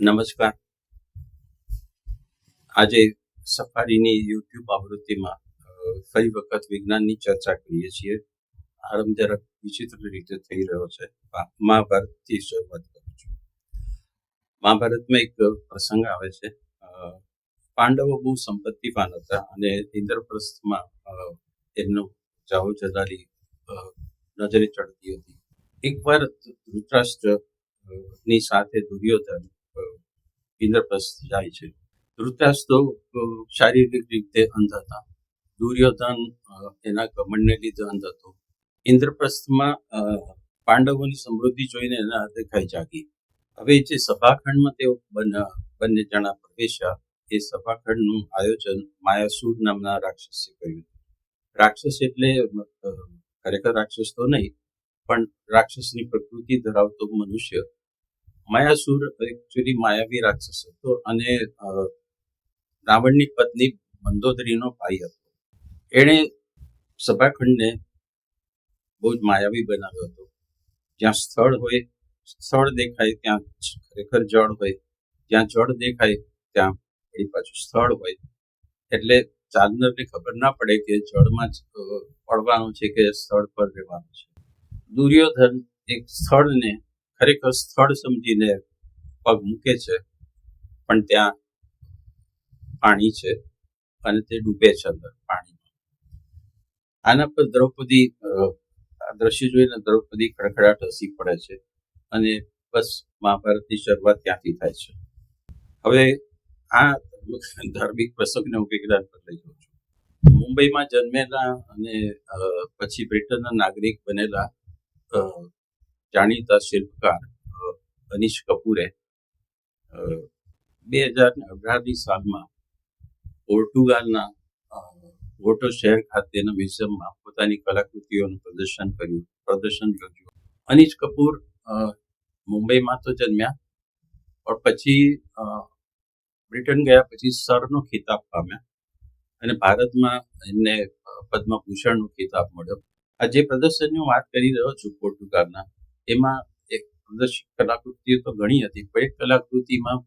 નમસ્કાર. આજે સફારીની યુટ્યુબ આવૃત્તિમાં ફરી વખત વિજ્ઞાનની ચર્ચા કરીએ છીએ. આરંભ જરાક વિચિત્ર રીતે થઈ રહ્યો છે. મહાભારતથી શરૂઆત કરું છું. મહાભારતમાં એક પ્રસંગ આવે છે. પાંડવો બહુ સંપત્તિવાન હતા અને ઇન્દ્રપ્રસ્થમાં એમનો જાહો જલાલી નજરે ચડતી હતી. એકવાર ધૃતરાષ્ટ્રની સાથે દુર્યોધન ઇન્દ્રપ્રસ્થ જાય છે. ધૃતરાષ્ટ્ર તો શારીરિક રીતે અંધ હતા. દુર્યોધન એના ઘમંડને લીધે અંધ હતો. ઇન્દ્રપ્રસ્થમાં પાંડવોની સમૃદ્ધિ જોઈને એના દેખાઈ જાગી. હવે જે સભાખંડમાં તેઓ બંને જણા પ્રવેશ્યા, એ સભાખંડનું આયોજન માયાસુર નામના રાક્ષસે કર્યું. રાક્ષસ એટલે ખરેખર રાક્ષસ તો નહીં, પણ રાક્ષસની પ્રકૃતિ ધરાવતો મનુષ્ય માયાસુર એકચ્યુઅલી માયાવી રાક્ષસ હતો અને રાવણની પત્ની મંદોદરીનો ભાઈ હતો. એણે સભાખંડને બહુ જ માયાવી બનાવ્યો હતો. જ્યાં સ્થળ હોય, સ્થળ દેખાય, ત્યાં ખરેખર જળ હોય. જ્યાં જળ દેખાય, ત્યાં વળી પાછું સ્થળ હોય. એટલે ચાંદનરને ખબર ના પડે કે જળમાં જ પડવાનું છે કે સ્થળ પર રહેવાનું છે. દુર્યોધન એક સ્થળને ખરેખર સ્થળ સમજીને પગ મૂકે છે, પણ ત્યાં પાણી છે અને તે ડૂબે છે અંદર પાણીમાં. આના પર દ્રૌપદી દ્રશ્ય જોઈને દ્રૌપદી ખડખડાટ હસી પડે છે અને બસ મહાભારતની શરૂઆત ત્યાંથી થાય છે. હવે આ ધાર્મિક પ્રસંગને હું વિજ્ઞાન પર લઈ જાઉં છું. મુંબઈમાં જન્મેલા અને પછી બ્રિટનના નાગરિક બનેલા જાણીતા શિલ્પકાર અનીશ કપૂરે બે હજાર અઢારની સાલમાં પોર્ટુગાલના અ, શહેર ખાતેના મ્યુઝિયમમાં પોતાની કલાકૃતિઓનું પ્રદર્શન કર્યું પ્રદર્શન કર્યું અનીશ કપૂર મુંબઈમાં તો જન્મ્યા પણ પછી બ્રિટન ગયા પછી સરનો ખિતાબ પામ્યા અને ભારતમાં એમને પદ્મભૂષણનો ખિતાબ મળ્યો. આ જે પ્રદર્શનની હું વાત કરી રહ્યો છું પોર્ટુગાલના એમાં એક પ્રદર્શિત કલાકૃતિઓ તો ઘણી હતી, પણ એક કલાકૃતિમાં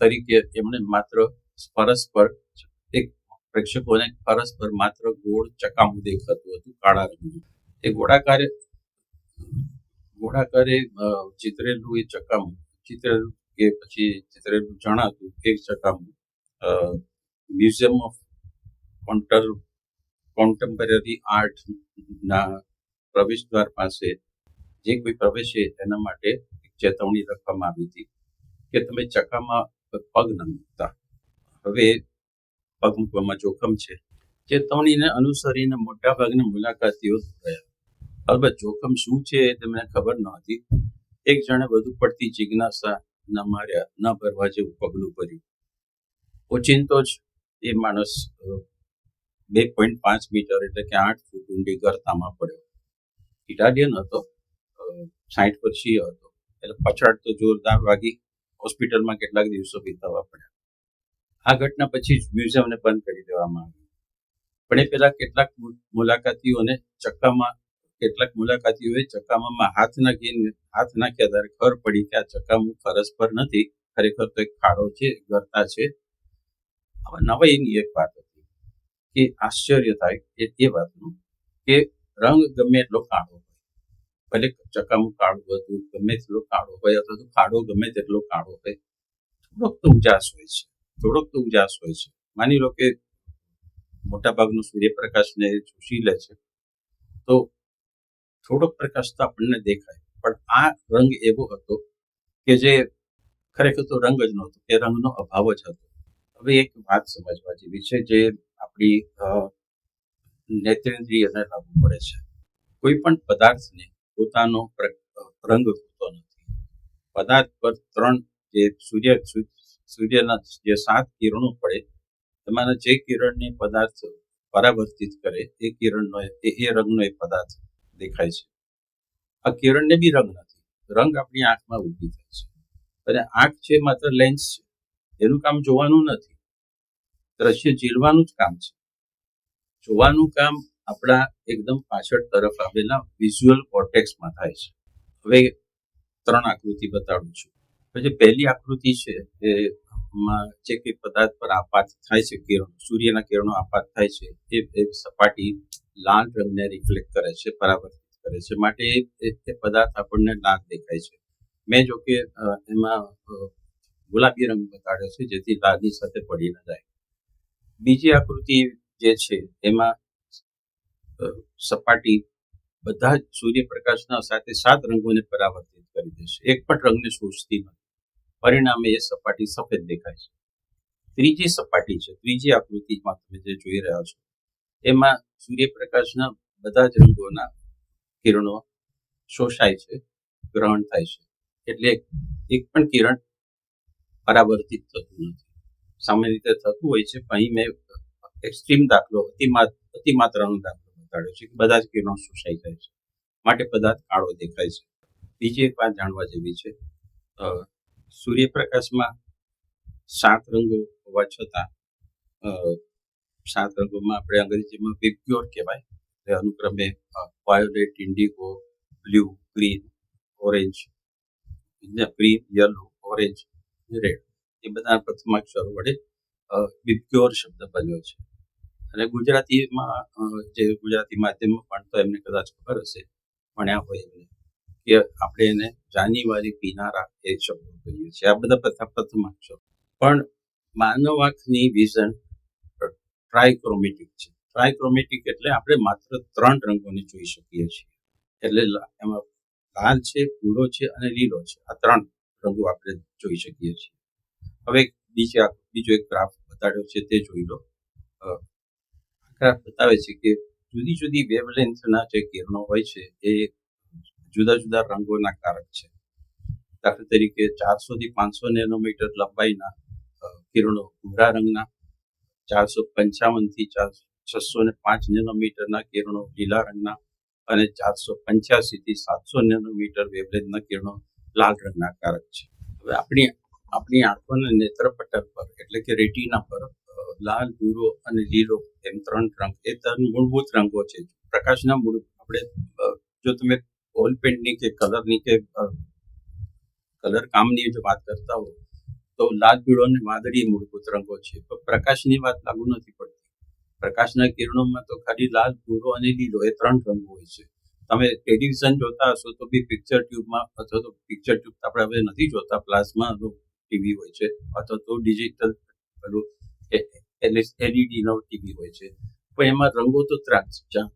તરીકે એમણે માત્ર પરસ્પર એક પ્રેક્ષકોને પરસ્પર માત્ર ગોળ ચકામું દેખાતું હતું, કાળા રંગનું. એ ગોળાકારે ગોળાકારે ચિત્રેલું એ ચકામું, ચિતરેલું કે પછી ચિતરેલું જણાતું એ ચકામું મ્યુઝિયમ ઓફ કોન્ટર, કોન્ટેમ્પરરી આર્ટ ના પ્રવેશદ્વાર પાસે જે કોઈ પ્રવેશે એના માટે એક ચેતવણી રાખવામાં આવી હતી કે તમે ચકામાં પગ ન મૂકતા. હવે પગ મૂકવામાં જોખમ છે. ચેતવણીને અનુસરીને મોટાભાગના મુલાકાતીઓ ગયા અલબત્ત જોખમ શું છે એ તેમને ખબર ન હતી એક જણે વધુ પડતી જિજ્ઞાસા ન માર્યા, ન ભરવા જેવું પગલું ભર્યું. ઓચિંતો જ એ માણસ બે પોઈન્ટ પાંચ મીટર એટલે કે આઠ ફૂટ ઊંડી ગરતામાં પડ્યો. ઇટાલિયન હતો. સાઠ વર્ષીય હતો. એટલે પછાડ તો જોરદાર વાગી હોસ્પિટલમાં કેટલાક દિવસો વિતાવવા પડ્યા. આ ઘટના પછી જ મ્યુઝિયમને બંધ કરી દેવામાં આવ્યું પણ એ પેલા કેટલાક મુલાકાતીઓને ચક્કામાં, કેટલાક મુલાકાતીઓએ ચક્કામાં હાથ નાખીને, હાથ નાખ્યા ત્યારે ખબર પડી કે આ ચક્કામાં ફરજ પર નથી. ખરેખર તો એક ખાડો છે ગરતા છે. હવે નવાઈની એક વાત હતી. કે આશ્ચર્ય થાય એ વાતનું કે રંગ ગમે એટલો કાળો ભલે ચકામું કાળું હતું ગમે તેટલો કાળો હોય અથવા તો કાળો ગમે તેટલો કાળો હોય, થોડોક તો ઉજાસ હોય છે, થોડોક તો ઉજાસ હોય છે. માની લો કે મોટાભાગનો સૂર્યપ્રકાશને ચૂસી લે છે, તો થોડોક પ્રકાશ તો આપણને દેખાય, પણ આ રંગ એવો હતો કે જે ખરેખર તો રંગ જ નહોતો, એ રંગનો અભાવ જ હતો. હવે એક વાત સમજવા જેવી છે જે આપણી નેત્રેન્દ્રિયને લાગુ પડે છે. કોઈ પણ પદાર્થને પોતાનો રંગ હોતો નથી. પદાર્થ પર ત્રણ જે સૂર્ય સૂર્યના જે સાત કિરણો પડે એમાંના જે કિરણને પદાર્થ પરાવર્તિત કરે, એ કિરણનો, એ એ રંગનો એ પદાર્થ દેખાય છે. આ કિરણને બી રંગ નથી. રંગ આપણી આંખમાં ઊભી થાય છે. અને આંખ છે માત્ર લેન્સ છે. એનું કામ જોવાનું નથી. દ્રશ્ય ઝીલવાનું જ કામ છે. જોવાનું કામ આપણા એકદમ પાછળ તરફ આવેલા વિઝ્યુઅલ કોર્ટેક્સમાં થાય છે. હવે ત્રણ આકૃતિ બતાડું છું. જે પહેલી આકૃતિ છે, એ જે કંઈ પદાર્થ પર આપાત થાય છે, કિરણો, સૂર્યના કિરણો આપાત થાય છે, એ સપાટી લાલ રંગને રિફ્લેક્ટ કરે છે, પરાવર્તિત કરે છે. માટે એ પદાર્થ આપણને લાલ દેખાય છે. મેં જો કે એમાં ગુલાબી રંગ બતાડ્યો છે, જેથી લાલની સાથે પડી ન જાય. બીજી આકૃતિ જે છે, એમાં સપાટી બધા જ સૂર્યપ્રકાશના સાથે સાત રંગોને પરાવર્તિત કરી દેશે. એક પણ રંગને શોષતી નથી. પરિણામે એ સપાટી સફેદ દેખાય છે. ત્રીજી સપાટી છે. ત્રીજી આકૃતિમાં તમે જે જોઈ રહ્યા છો, એમાં સૂર્યપ્રકાશના બધા જ રંગોના કિરણો શોષાય છે, ગ્રહણ થાય છે. એટલે એક પણ કિરણ પરાવર્તિત થતું નથી. સામાન્ય રીતે થતું હોય છે અહીં મેં એક્સ્ટ્રીમ દાખલો, અતિમા- અતિમાત્રાનો દાખલો બતાડ્યો છે બધા જ કિરણો શોષાઈ જાય છે. માટે પદાર્થ કાળો દેખાય છે. બીજી એક વાત જાણવા જેવી છે. સૂર્યપ્રકાશમાં સાત રંગો હોવા છતાં સાત રંગોમાં આપણે અંગ્રેજીમાં વિપ્યોર કહેવાય. એ અનુક્રમે violet, indigo, blue, green, orange green, yellow, orange, red. એ બધા પ્રથમ અક્ષરો વડે વિપ્યોર શબ્દ બન્યો છે. અને ગુજરાતીમાં જે ગુજરાતી માધ્યમમાં ભણતો એમને કદાચ ખબર હશે, ભણ્યા હોય એમને, કે આપણે એને જાન્યુઆરી પીનારા એ શબ્દો કહીએ છીએ. આ બધા પ્રથમ પ્રથમ અક્ષરો પણ માનવ આંખની વિઝન ટ્રાયક્રોમેટિક છે. ટ્રાયક્રોમેટિક એટલે આપણે માત્ર ત્રણ રંગોને જોઈ શકીએ છીએ. એટલે એમાં લાલ છે, ભૂરો છે અને લીલો છે. આ ત્રણ રંગો આપણે જોઈ શકીએ છીએ. હવે બીજા, બીજો એક ગ્રાફ બતાડ્યો છે, તે જોઈ લો. ગ્રાફ બતાવે છે કે જુદી જુદી વેવલેન્થના જે કિરણો હોય છે, એ જુદા જુદા રંગોના કારક છે. દાખલા તરીકે ચારસો થી પાંચસો નેનોમીટર લંબાઈના કિરણો ભૂરા રંગના, ચારસો પંચાવનથી છસો ને પાંચ નેનોમીટરના કિરણો લીલા રંગના અને ચારસો પંચ્યાસી થી સાતસો નેનોમીટર વેવલેન્થના કિરણો લાલ રંગના કારક છે. હવે આપણી આપણી આંખોના નેત્રપટલ પર, એટલે કે રેટીના પર લાલ, ભૂરો અને લીલો એમ ત્રણ રંગ. એ ત્રણ મૂળભૂત રંગો છે. પ્રકાશના મૂળ આપણે જો તમે ઓલ પેન્ટની કે કલરની કે કલર કામની જો વાત કરતા હો, તો લાલ પીળો અને વાદળી મૂળભૂત રંગો છે. પણ પ્રકાશની વાત લાગુ નથી પડતી. પ્રકાશના કિરણોમાં તો ખાલી લાલ, ભૂરો અને લીલો એ ત્રણ રંગો હોય છે. તમે ટેલિવિઝન જોતા હશો તો બી પિક્ચર ટ્યુબમાં અથવા તો પિક્ચર ટ્યુબ આપણે હવે નથી જોતા પ્લાઝમા ટીવી હોય છે અથવા તો ડિજિટલ, પેલું એલઈડી નો ટીવી હોય છે. પણ એમાં રંગો તો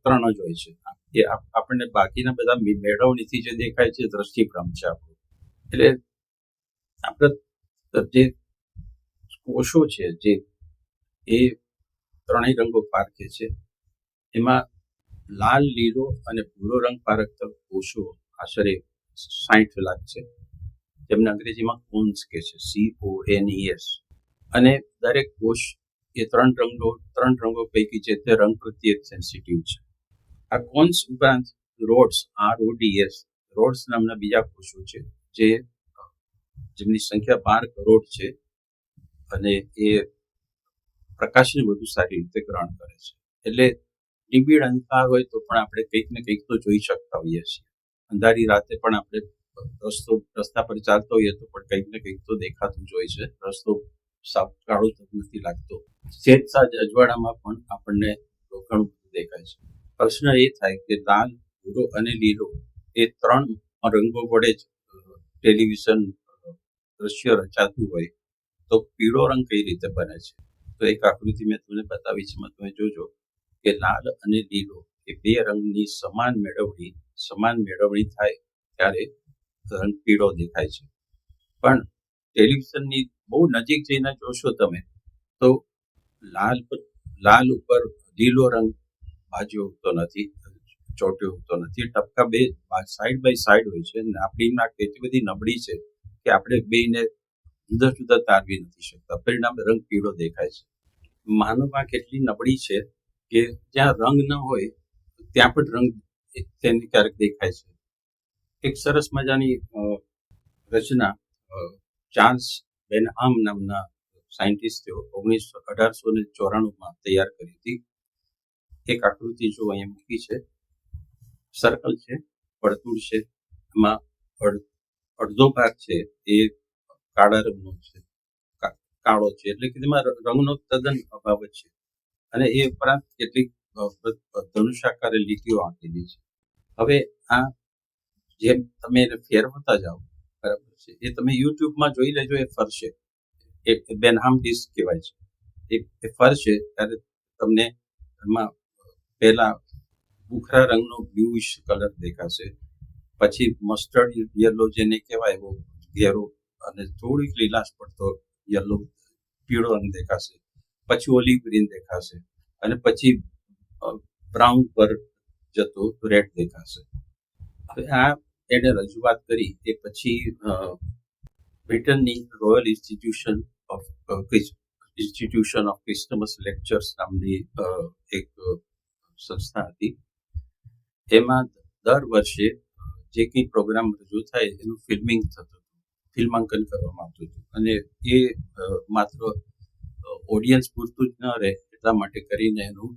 ત્રણ જ હોય છે. એ આપણને બાકીના બધા મેળવણીથી જે દેખાય છે દ્રષ્ટિભ્રમ છે આપણું. એટલે આપણે જે કોષો છે, જે એ ત્રણેય રંગો પારખે છે, એમાં લાલ, લીલો અને ભૂરો રંગ પારખતા કોષો આશરે સાઠ લાખ છે. જેમને અંગ્રેજીમાં કોન્સ કે છે સી ઓ એન એસ અને દરેક કોષ એ ત્રણ રંગો ત્રણ રંગો પૈકી છે તે રંગ પ્રત્યે સેન્સિટિવ છે. આ કોન્સ ઉપરાંત રોડ્સ આર ઓ રોડ્સ નામના બીજા કોષો છે, જે જેમની સંખ્યા બાર કરોડ છે અને એ પ્રકાશને વધુ સારી રીતે ગ્રહણ કરે છે. એટલે નિબીડ અંધકાર હોય તો પણ આપણે કંઈક ને કંઈક તો જોઈ શકતા હોઈએ છીએ. અંધારી રાતે પણ આપણે રસ્તો, રસ્તા પર ચાલતો હોઈએ તો પણ કંઈક ને કંઈક તો દેખાતું જ હોય છે. રસ્તો સાફ કાળો તો નથી લાગતો. સેજ સાજ અજવાળામાં પણ આપણને ઘણું દેખાય છે. પ્રશ્ન એ થાય કે લાલ, ભૂરો અને લીલો એ ત્રણ રંગો વડે જ ટેલિવિઝન દ્રશ્ય રચાતું હોય તો પીળો રંગ કઈ રીતે બને છે? તો એક આકૃતિ મેં તમને બતાવી છે તમે જોજો કે લાલ અને લીલો એ બે રંગની સમાન મેળવણી સમાન મેળવણી થાય ત્યારે રંગ પીળો દેખાય છે. પણ ટેલિવિઝનની બહુ નજીક જઈને જોશો તમે, તો લાલ લાલ ઉપર લીલો રંગ બાજુ હોતો નથી, ચોટ્યો હોતો નથી. ટપકા બે સાઈડ બાય સાઈડ હોય છે અને આપણી નાક એટલી બધી નબળી છે કે આપણે બેને જુદા જુદા તારવી નથી શકતા. પરિણામે રંગ પીળો દેખાય છે. માનવ આંખ એટલી નબળી છે કે જ્યાં રંગ ન હોય, ત્યાં પણ રંગ તેને ક્યારેક દેખાય છે. એક સરસ મજાની રચના ચાર્લ્સ બેનહામ નામના સાયન્ટિસ્ટે ઓગણીસો અઢારસો ને ચોરાણુંમાં તૈયાર કરી હતી. એક આકૃતિ જો અહીંયા મૂકી છે. સર્કલ છે, વર્તુળ છે, એમાં અડ- અડધો ભાગ છે એ કાળા રંગનો છે કાળો છે, એટલે કે તેમાં રંગનો તદ્દન અભાવ છે. અને એ ઉપરાંત કેટલીક ધનુષાકારે લીટીઓ આંકેલી છે. હવે આ જેમ તમે એને ફેરવતા જાઓ બરાબર છે. એ તમે યુટ્યુબમાં જોઈ લેજો, એ ફરશે એ બેનહામ ડિશ કહેવાય છે. એ ફરશે ત્યારે તમને એમાં પહેલાં ભૂખરા રંગનો બ્લ્યુઇશ કલર દેખાશે. પછી મસ્ટર્ડ યલો જેને કહેવાય, એવો ઘેરો અને થોડીક લીલાશ પડતો યલો પીળો રંગ દેખાશે. પછી ઓલિવ ગ્રીન દેખાશે અને પછી બ્રાઉન પર જતો રેડ દેખાશે. હવે આ એને રજૂઆત કરી એ પછી બ્રિટનની royal institution of institution of Christmas lectures નામની એક સંસ્થા હતી. એમાં દર વર્ષે, જે કંઈ પ્રોગ્રામ રજૂ થાય એનું ફિલ્મિંગ થતું હતું, ફિલ્માંકન કરવામાં આવતું હતું. અને એ માત્ર ઓડિયન્સ પૂરતું જ ન રહે એટલા માટે કરીને એનું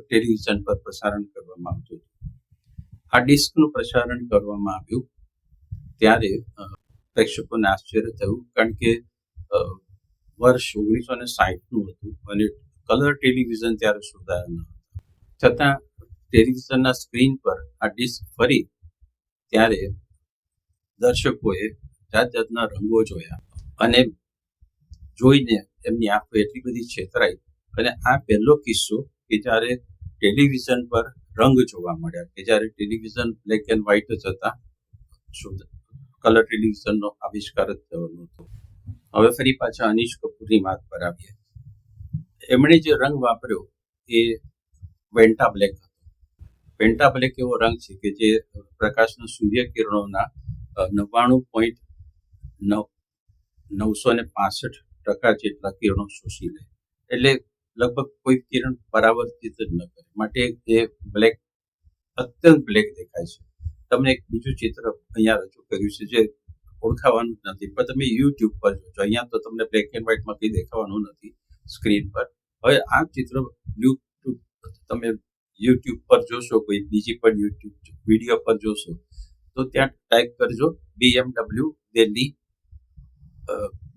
ટેલિવિઝન પર પ્રસારણ કરવામાં આવતું હતું. આ ડિસ્કનું પ્રસારણ કરવામાં આવ્યું ત્યારે પ્રેક્ષકોને આશ્ચર્ય થયું કારણ કે વર્ષ ઓગણીસો ને સાહીઠનું હતું અને કલર ટેલિવિઝન ત્યારે શોધાયા ન હતા. છતાં ટેલિવિઝનના સ્ક્રીન પર આ ડિસ્ક ફરી ત્યારે દર્શકોએ જાત જાતના રંગો જોયા અને જોઈને એમની આંખો એટલી બધી છેતરાઈ અને આ પહેલો કિસ્સો કે જ્યારે ટેલિવિઝન પર રંગ જોવા મળ્યા કે જ્યારે ટેલિવિઝન બ્લેક એન્ડ વ્હાઇટ જ હતા કલર ટેલિવિઝનનો આવિષ્કાર જ થયો નહોતો. હવે ફરી પાછા અનીશ કપૂરની વાત પર આવીએ. એમણે જે રંગ વાપર્યો એ વેન્ટા બ્લેક હતો. વેન્ટા બ્લેક એવો રંગ છે કે જે પ્રકાશના સૂર્યકિરણોના નવ્વાણું પોઈન્ટ નવ, નવસો ને પાસઠ ટકા જેટલા કિરણો શોષી લે. એટલે લગભગ કોઈ કિરણ પરાવર્તિત જ ન કરે. માટે એ બ્લેક અત્યંત બ્લેક દેખાય છે. તમને એક બીજું ચિત્ર અહીંયા રજૂ કર્યું છે જે ઓળખાવાનું જ નથી. પણ તમે યુટ્યુબ પર જોજો અહીંયા તો તમને બ્લેક એન્ડ વ્હાઇટમાં કંઈ દેખાવાનું નથી સ્ક્રીન પર. હવે આ ચિત્ર યુટ્યુબ તમે યુટ્યુબ પર જોશો, કોઈ બીજી પણ યુટ્યુબ વીડિયો પર જોશો, તો ત્યાં ટાઈપ કરજો BMW Delhi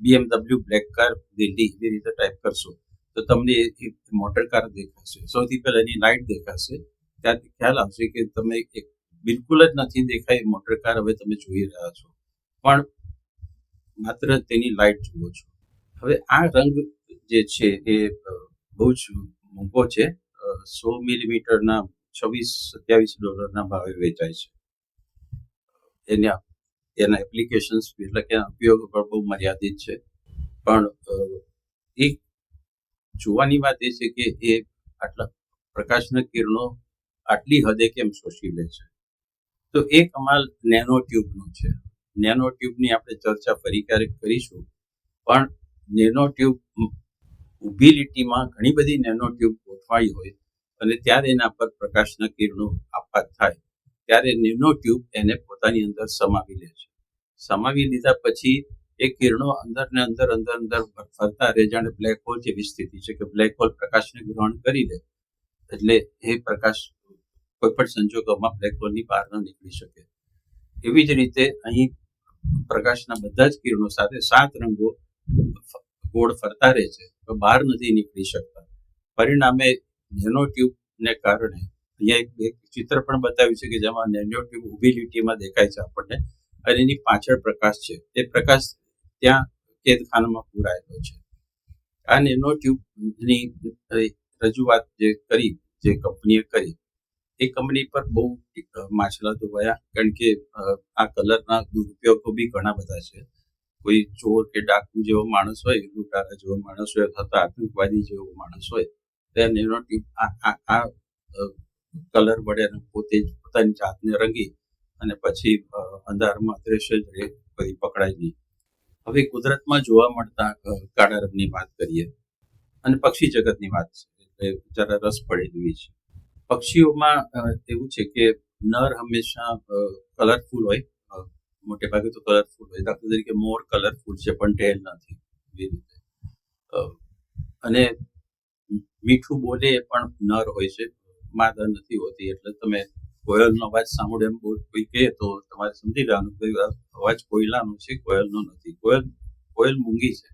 BMW black car Delhi એવી રીતે ટાઈપ કરશો. તો તમને એક મોટર કાર દેખાશે. સૌથી પહેલા એની લાઇટ દેખાશે. ત્યારથી ખ્યાલ આવશે કે તમે એક બિલકુલ જ નથી દેખાય મોટર કાર હવે તમે જોઈ રહ્યા છો. પણ માત્ર તેની લાઇટ જુઓ છો. હવે આ રંગ જે છે એ બહુ જ મોંઘો છે. સો મિલીમીટરના છવ્વીસ સત્યાવીસ ડોલરના ભાવે વેચાય છે. એના એના એપ્લિકેશન્સ એટલે કે ઉપયોગ પણ બહુ મર્યાદિત છે. પણ એક જોવાની વાત એ છે કે એ આટલા પ્રકાશના કિરણો આટલી હદે કેમ શોષી લે છે? તો એ કમાલ નેનો ટ્યુબનો છે. નેનો ટ્યુબની આપણે ચર્ચા ફરી ક્યારેક કરીશું, પણ નેનો ટ્યુબ ઊભી લીટીમાં ઘણી બધી નેનો ટ્યુબ ગોઠવાઈ હોય અને ત્યારે એના પર પ્રકાશના કિરણો આપાત થાય. ત્યારે નેનો ટ્યુબ એને પોતાની અંદર સમાવી લે છે. સમાવી લીધા પછી એ કિરણો અંદર ને અંદર અંદર અંદર ફરતા રહે જાણે બ્લેક હોલ જેવી સ્થિતિ છે કે બ્લેક હોલ પ્રકાશને ગ્રહણ કરી દે. એટલે એ પ્રકાશ કોઈ પણ સંજોગોમાં બ્લેક હોલની બહાર ન નીકળી શકે. એવી જ રીતે અહીં પ્રકાશના બધા જ કિરણો સાથે સાત રંગો ગોળ ફરતા રહે છે, તો બહાર નથી નીકળી શકતા. પરિણામે નેનો ટ્યુબને કારણે અહીંયા એક એક ચિત્ર પણ બતાવ્યું છે કે જેમાં નેનો ટ્યુબ ઊભી લીટીમાં દેખાય છે આપણને, અને એની પાછળ પ્રકાશ છે. એ પ્રકાશ ત્યાં કેદખાનામાં પૂરાયેલો છે. આ નેનો ટ્યુબની રજૂઆત જે કરી, જે કંપનીએ કરી, એ કંપની પર બહુ માછલા ધોવાયા. કારણ કે આ કલરના દુરુપયોગો બી ઘણા બધા છે. કોઈ ચોર કે ડાકુ જેવો માણસ હોય, લૂંટારા જેવો માણસ હોય, અથવા તો આતંકવાદી જેવો માણસ હોય તો નેનો ટ્યુબ આ આ કલર વડે અને પોતે પોતાની જાતને રંગી અને પછી અંધારમાં અદ્રશ્ય જ રહે પકડાય નહીં હવે કુદરતમાં જોવા મળતા કાળા રંગની વાત કરીએ, અને પક્ષી જગતની વાત છે જરા રસ પડે એવી છે. પક્ષીઓમાં એવું છે કે નર હંમેશા કલરફુલ હોય મોટે ભાગે તો કલરફુલ હોય. દાખલા તરીકે મોર કલરફુલ છે, પણ ટેલ નથી રીતે. અને મીઠું બોલે પણ નર હોય છે, માદા નથી હોતી, એટલે તમે કોયલનો અવાજ સાંભળે એમ કોઈ કહે તો તમારે સમજી લેવાનું કે અવાજ કોયલાનો છે, કોયલનો નથી. કોયલ કોયલ મૂંગી છે.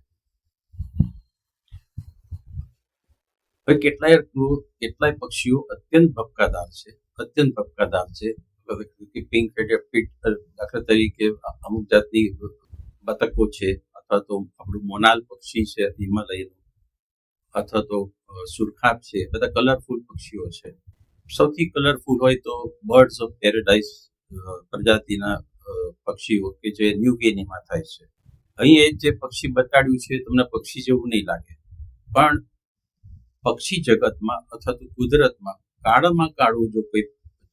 હવે કેટલાય કેટલાય પક્ષીઓ અત્યંત ભપકાદાર છે, અત્યંત ભપકાદાર છે. પિંક હેડેડ દાખલા તરીકે અમુક જાતની બતકો છે, અથવા તો આપણું મોનાલ પક્ષી છે, હિમાલયનું, અથવા તો સુરખાબ છે, બધા કલરફુલ પક્ષીઓ છે. સૌથી કલરફુલ હોય તો બર્ડ્સ ઓફ પેરેડાઇઝ પ્રજાતિના પક્ષીઓ કે જે ન્યૂ ગેનીમાં થાય છે. અહીં એ જે પક્ષી બતાડ્યું છે તમને પક્ષી જેવું નહીં લાગે. પણ પક્ષી જગતમાં અથવા તો કુદરતમાં કાળામાં કાળું જો કોઈ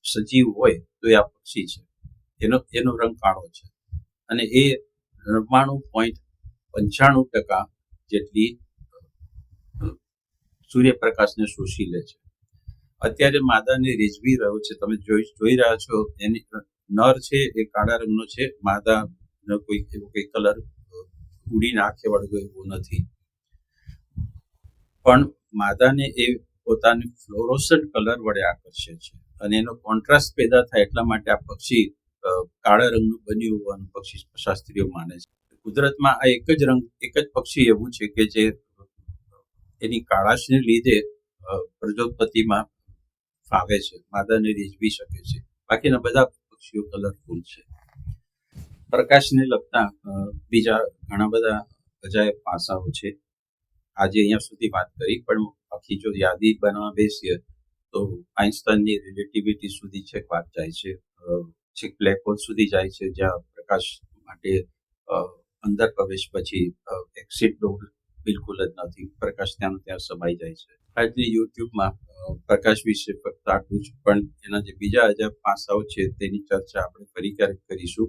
સજીવ હોય તો એ આ પક્ષી છે. એનો એનો રંગ કાળો છે. અને એ નવ્વાણું પોઈન્ટ પંચાણું ટકા જેટલી સૂર્યપ્રકાશને શોષી લે છે. અત્યારે માદાને રીઝવી રહ્યો છે. તમે જોઈ જોઈ રહ્યા છો, એની નર છે, એ કાળા રંગનો છે. માદા કોઈ એવો કોઈ કલર ઉડીને નાખે વળગો એવો નથી. પણ માદાને એ પોતાને ફ્લોરોસન્ટ કલર વડે આકર્ષે છે અને એનો કોન્ટ્રાસ્ટ પેદા થાય એટલા માટે આ પક્ષી કાળા રંગનું બન્યું હોવાનું પક્ષી શાસ્ત્રીઓ માને છે. કુદરતમાં આ એક જ રંગ, એક જ પક્ષી એવું છે કે જે એની કાળાશને લીધે પ્રજોત્પત્તિમાં ફાવે છે માદાને રીઝવી શકે છે. બાકીના બધા પક્ષીઓ કલરફુલ છે. પ્રકાશને લગતા બીજા ઘણા બધા અજાયબ પાસાઓ છે. આજે અહીંયા સુધી વાત કરી, પણ આખી જો યાદી બનાવવા બેસીએ, તો આઇન્સ્ટાઈનની રિલેટિવિટી સુધી છેક વાત જાય છે. છેક બ્લેક હોલ સુધી જાય છે, જ્યાં પ્રકાશ માટે અંદર પ્રવેશ પછી એક્સિટ ડોર બિલકુલ જ નથી. પ્રકાશ ત્યાં ત્યાં સમાઈ જાય છે. આજની યુટ્યુબમાં પ્રકાશ વિશે ફક્ત આટલું જ, પણ એના જે બીજા અજાબ પાસાઓ છે તેની ચર્ચા આપણે ફરી ક્યારેક કરીશું.